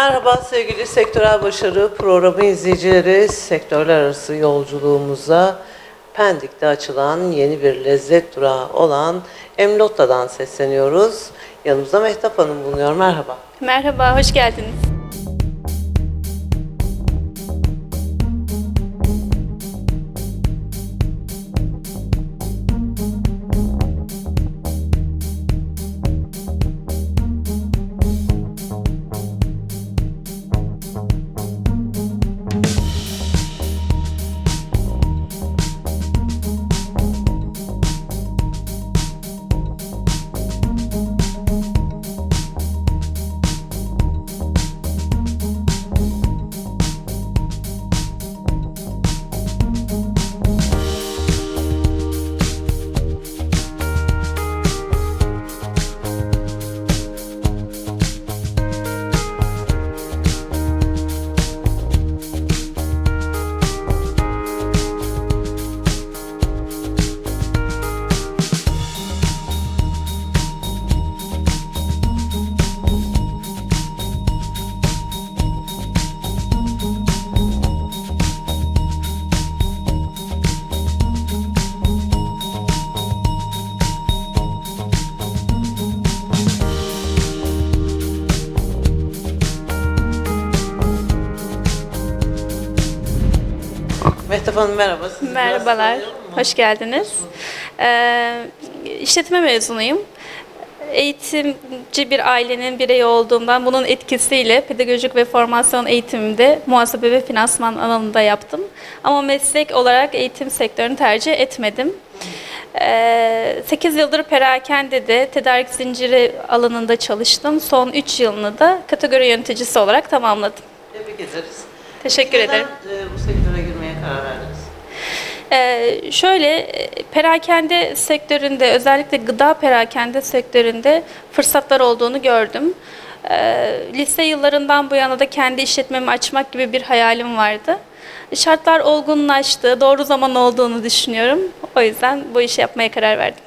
Merhaba sevgili Sektörel Başarı programı izleyicileri. Sektörler arası yolculuğumuza Pendik'te açılan yeni bir lezzet durağı olan Emlotta'dan sesleniyoruz. Yanımızda Mehtap Hanım bulunuyor. Merhaba. Merhaba, hoş geldiniz. Mehtap Hanım merhaba. Sizi Merhabalar, hoş geldiniz. Ee, işletme mezunuyum. Eğitimci bir ailenin bireyi olduğumdan bunun etkisiyle pedagojik ve formasyon eğitimimde muhasebe ve finansman alanında yaptım. Ama meslek olarak eğitim sektörünü tercih etmedim. 8 yıldır perakendede tedarik zinciri alanında çalıştım. Son 3 yılını da kategori yöneticisi olarak tamamladım. Tebrik ederiz. Teşekkür Neden, ederim. e, bu sektöre girmeye karar verdiniz? Ee, şöyle perakende sektöründe özellikle gıda perakende sektöründe fırsatlar olduğunu gördüm. Ee, lise yıllarından bu yana da kendi işletmemi açmak gibi bir hayalim vardı. Şartlar olgunlaştı, doğru zaman olduğunu düşünüyorum. O yüzden bu işi yapmaya karar verdim.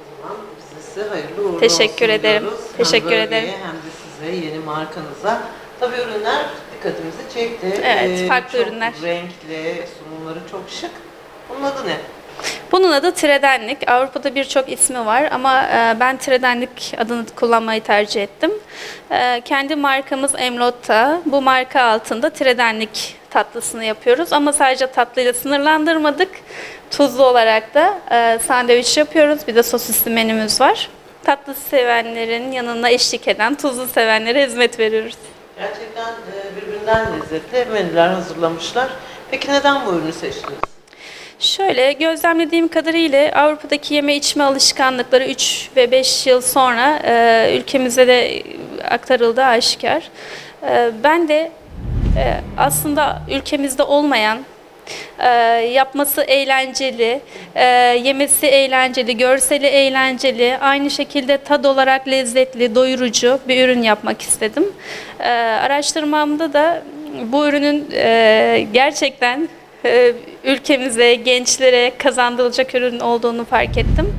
O zaman biz de size hayırlı uğurlu Teşekkür olsun ederim. diyoruz. Teşekkür hem ederim. Hem de size yeni markanıza. Tabii ürünler dikkatimizi çekti. Evet, farklı çok ürünler. renkli, sunumları çok şık. Bunun adı ne? Bunun adı Tredenlik. Avrupa'da birçok ismi var ama e, ben Tredenlik adını kullanmayı tercih ettim. E, Kendi markamız Emlotta. Bu marka altında Tredenlik tatlısını yapıyoruz ama sadece tatlıyla sınırlandırmadık. Tuzlu olarak da e, sandviç yapıyoruz. Bir de sosisli menümüz var. Tatlı sevenlerin yanına eşlik eden tuzlu sevenlere hizmet veriyoruz. Gerçekten e, birbirinden lezzetli menüler hazırlamışlar. Peki neden bu ürünü seçtiniz? Şöyle gözlemlediğim kadarıyla Avrupa'daki yeme içme alışkanlıkları 3 ve 5 yıl sonra e, ülkemize de aktarıldı aşikar. E, ben de e, aslında ülkemizde olmayan e, yapması eğlenceli, e, yemesi eğlenceli, görseli eğlenceli, aynı şekilde tad olarak lezzetli, doyurucu bir ürün yapmak istedim. E, araştırmamda da bu ürünün e, gerçekten ülkemize, gençlere kazandırılacak ürün olduğunu fark ettim.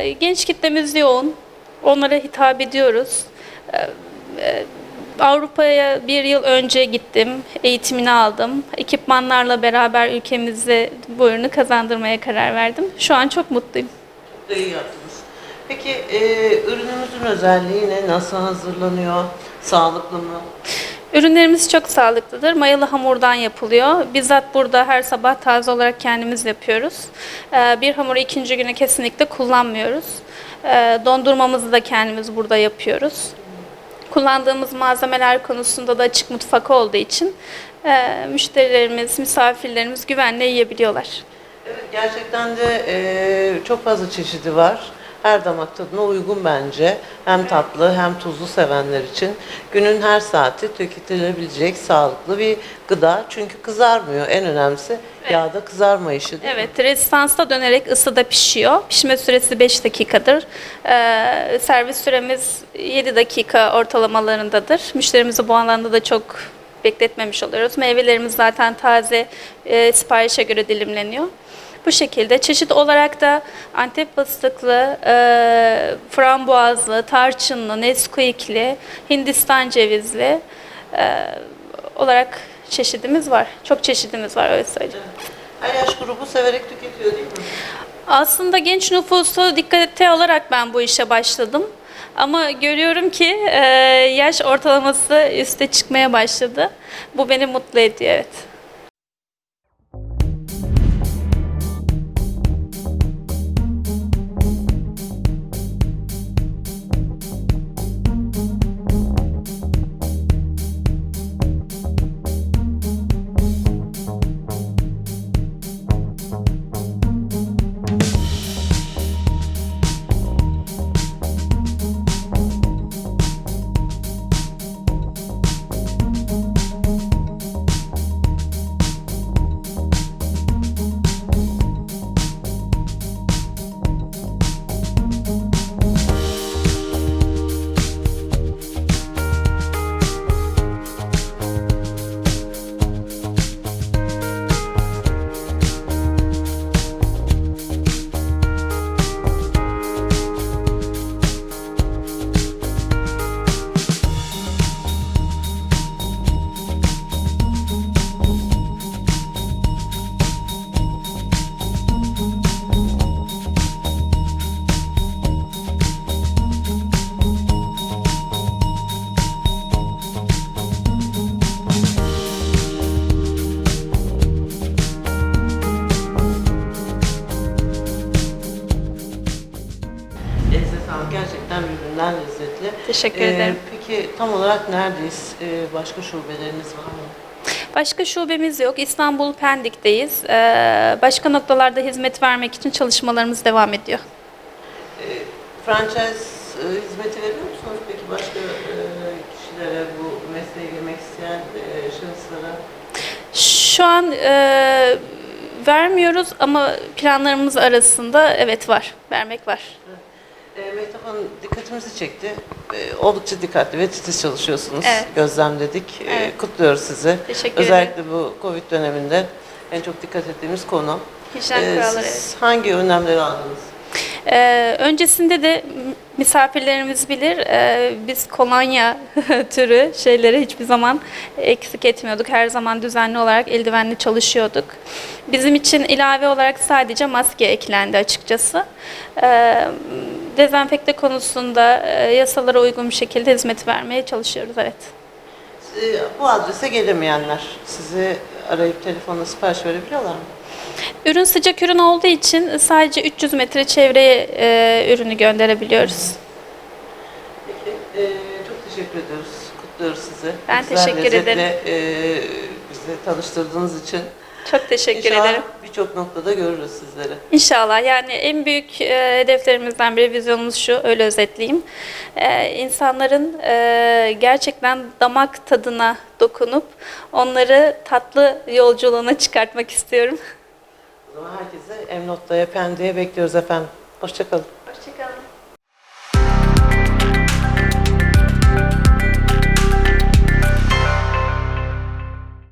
Ee, genç kitlemiz yoğun. Onlara hitap ediyoruz. Ee, e, Avrupa'ya bir yıl önce gittim, eğitimini aldım. Ekipmanlarla beraber ülkemize bu ürünü kazandırmaya karar verdim. Şu an çok mutluyum. İyi yaptınız. Peki e, ürünümüzün özelliği ne? Nasıl hazırlanıyor? Sağlıklı mı? Ürünlerimiz çok sağlıklıdır. Mayalı hamurdan yapılıyor. Bizzat burada her sabah taze olarak kendimiz yapıyoruz. Ee, Bir hamuru ikinci güne kesinlikle kullanmıyoruz. Ee, Dondurmamızı da kendimiz burada yapıyoruz. Kullandığımız malzemeler konusunda da açık mutfak olduğu için e, müşterilerimiz, misafirlerimiz güvenle yiyebiliyorlar. Evet, gerçekten de e, çok fazla çeşidi var. Her damak tadına uygun bence. Hem tatlı hem tuzlu sevenler için. Günün her saati tüketilebilecek sağlıklı bir gıda. Çünkü kızarmıyor. En önemlisi yağda kızarmayışı değil mi? Evet, rezistansta dönerek ısıda pişiyor. Pişme süresi 5 dakikadır. Ee, servis süremiz 7 dakika ortalamalarındadır. Müşterimizi bu alanda da çok bekletmemiş oluyoruz. Meyvelerimiz zaten taze, e, siparişe göre dilimleniyor. Bu şekilde çeşit olarak da Antep fıstıklı, e, frambuazlı, tarçınlı, Nesquik'li, Hindistan cevizli e, olarak çeşidimiz var. Çok çeşidimiz var öyle söyleyeyim. Her yaş grubu severek tüketiyor değil mi? Aslında genç nüfusu dikkate alarak ben bu işe başladım. Ama görüyorum ki e, yaş ortalaması üste çıkmaya başladı. Bu beni mutlu ediyor evet. Elinize sağlık. Gerçekten birbirinden lezzetli. Teşekkür Ee, ederim. Peki tam olarak neredeyiz? Ee, başka şubeleriniz var mı? Başka şubemiz yok. İstanbul Pendik'teyiz. Ee, başka noktalarda hizmet vermek için çalışmalarımız devam ediyor. Ee, franchise e, hizmeti veriyor musunuz peki başka e, kişilere, bu mesleğe girmek isteyen e, şahıslara? Şu an e, vermiyoruz ama planlarımız arasında evet var, vermek var. E, Mehtap Hanım dikkatimizi çekti. E, oldukça dikkatli ve titiz çalışıyorsunuz. Evet. Gözlemledik. E, Evet. kutluyoruz sizi. Teşekkür Özellikle bu Covid döneminde en çok dikkat ettiğimiz konu. Hijyen E, kuralları. siz hangi önlemleri aldınız? Ee, öncesinde de m- misafirlerimiz bilir, e, biz kolonya türü şeyleri hiçbir zaman eksik etmiyorduk. Her zaman düzenli olarak eldivenli çalışıyorduk. Bizim için ilave olarak sadece maske eklendi açıkçası. Ee, dezenfekte konusunda e, yasalara uygun bir şekilde hizmet vermeye çalışıyoruz, evet. E, bu adrese gelemeyenler sizi arayıp telefonla sipariş verebiliyorlar mı? Ürün sıcak ürün olduğu için sadece 300 metre çevreye e, ürünü gönderebiliyoruz. Peki, e, çok teşekkür ediyoruz. Kutluyoruz sizi. Ben Güzel, teşekkür lezzetle, ederim. E, bizi tanıştırdığınız için. Çok teşekkür İnşallah ederim. birçok noktada görürüz sizleri. İnşallah yani en büyük e, hedeflerimizden biri vizyonumuz şu öyle özetleyeyim. E, insanların e, gerçekten damak tadına dokunup onları tatlı yolculuğuna çıkartmak istiyorum. O zaman herkese Emnot'ta'ya, Pendik'e bekliyoruz efendim. Hoşçakalın.